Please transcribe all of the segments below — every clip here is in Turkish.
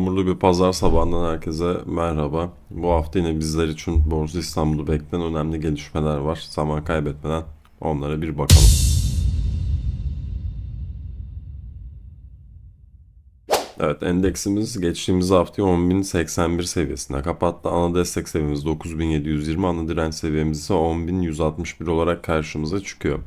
Yağmurlu bir pazar sabahından herkese merhaba. Bu hafta yine bizler için Borsa İstanbul'da beklenen önemli gelişmeler var. Zaman kaybetmeden onlara bir bakalım. Evet endeksimiz geçtiğimiz hafta 10.081 seviyesinde kapattı. Ana destek seviyemiz 9.720, ana direnç seviyemiz ise 10.161 olarak karşımıza çıkıyor.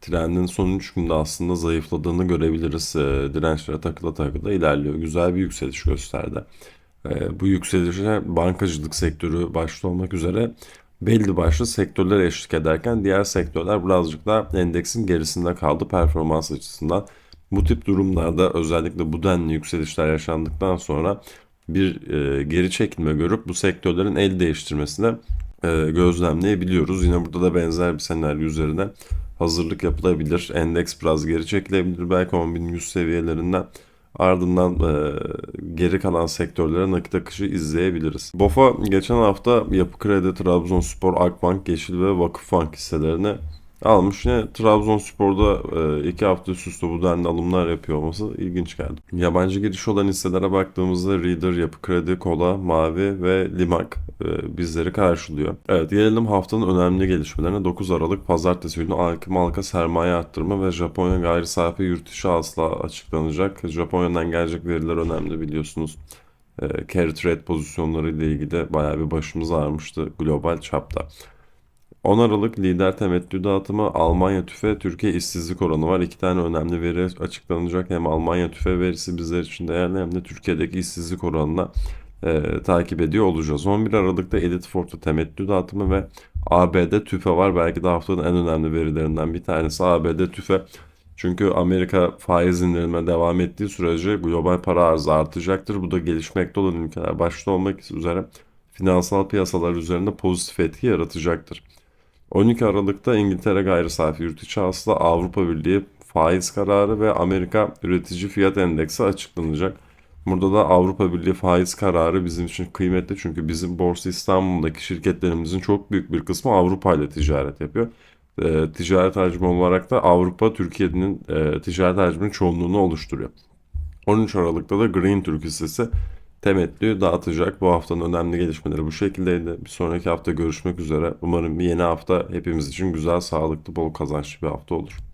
Trendin son 3 günde aslında zayıfladığını görebiliriz. E, dirençlere takıla takıla ilerliyor. Güzel bir yükseliş gösterdi. E, bu yükselişe bankacılık sektörü başta olmak üzere belli başlı sektörler eşlik ederken diğer sektörler birazcık daha endeksin gerisinde kaldı performans açısından. Bu tip durumlarda özellikle bu denli yükselişler yaşandıktan sonra bir e, geri çekilme görüp bu sektörlerin el değiştirmesine e, gözlemleyebiliyoruz. Yine burada da benzer bir senaryo üzerine hazırlık yapılabilir. Endeks biraz geri çekilebilir. Belki 10.100 seviyelerinden ardından e, geri kalan sektörlere nakit akışı izleyebiliriz. BOFA geçen hafta Yapı Kredi, Trabzonspor, Akbank, Yeşil ve Vakıfbank hisselerini almış. Yine Trabzonspor'da e, iki hafta üst üste bu denli alımlar yapıyor olması ilginç geldi. Yabancı giriş olan hisselere baktığımızda Reader, Yapı Kredi, Kola, Mavi ve Limak e, bizleri karşılıyor. Evet gelelim haftanın önemli gelişmelerine. 9 Aralık Pazartesi günü Alkı Malka sermaye arttırma ve Japonya gayri safi yurt dışı asla açıklanacak. Japonya'dan gelecek veriler önemli biliyorsunuz. E, carry trade pozisyonları ile ilgili bayağı bir başımız ağrımıştı global çapta. 10 Aralık lider temettü dağıtımı Almanya tüfe Türkiye işsizlik oranı var. İki tane önemli veri açıklanacak. Hem Almanya tüfe verisi bizler için değerli hem de Türkiye'deki işsizlik oranına e, takip ediyor olacağız. 11 Aralık'ta Edit Fort'ta temettü dağıtımı ve ABD tüfe var. Belki de haftanın en önemli verilerinden bir tanesi ABD tüfe. Çünkü Amerika faiz indirime devam ettiği sürece global para arzı artacaktır. Bu da gelişmekte olan ülkeler başta olmak üzere finansal piyasalar üzerinde pozitif etki yaratacaktır. 12 Aralık'ta İngiltere gayri safi yurt içi hasıla Avrupa Birliği faiz kararı ve Amerika üretici fiyat endeksi açıklanacak. Burada da Avrupa Birliği faiz kararı bizim için kıymetli çünkü bizim Borsa İstanbul'daki şirketlerimizin çok büyük bir kısmı Avrupa ile ticaret yapıyor. E, ticaret hacmi olarak da Avrupa Türkiye'nin e, ticaret hacminin çoğunluğunu oluşturuyor. 13 Aralık'ta da Green Türk hissesi temettü dağıtacak. Bu haftanın önemli gelişmeleri bu şekildeydi. Bir sonraki hafta görüşmek üzere. Umarım yeni hafta hepimiz için güzel, sağlıklı, bol kazançlı bir hafta olur.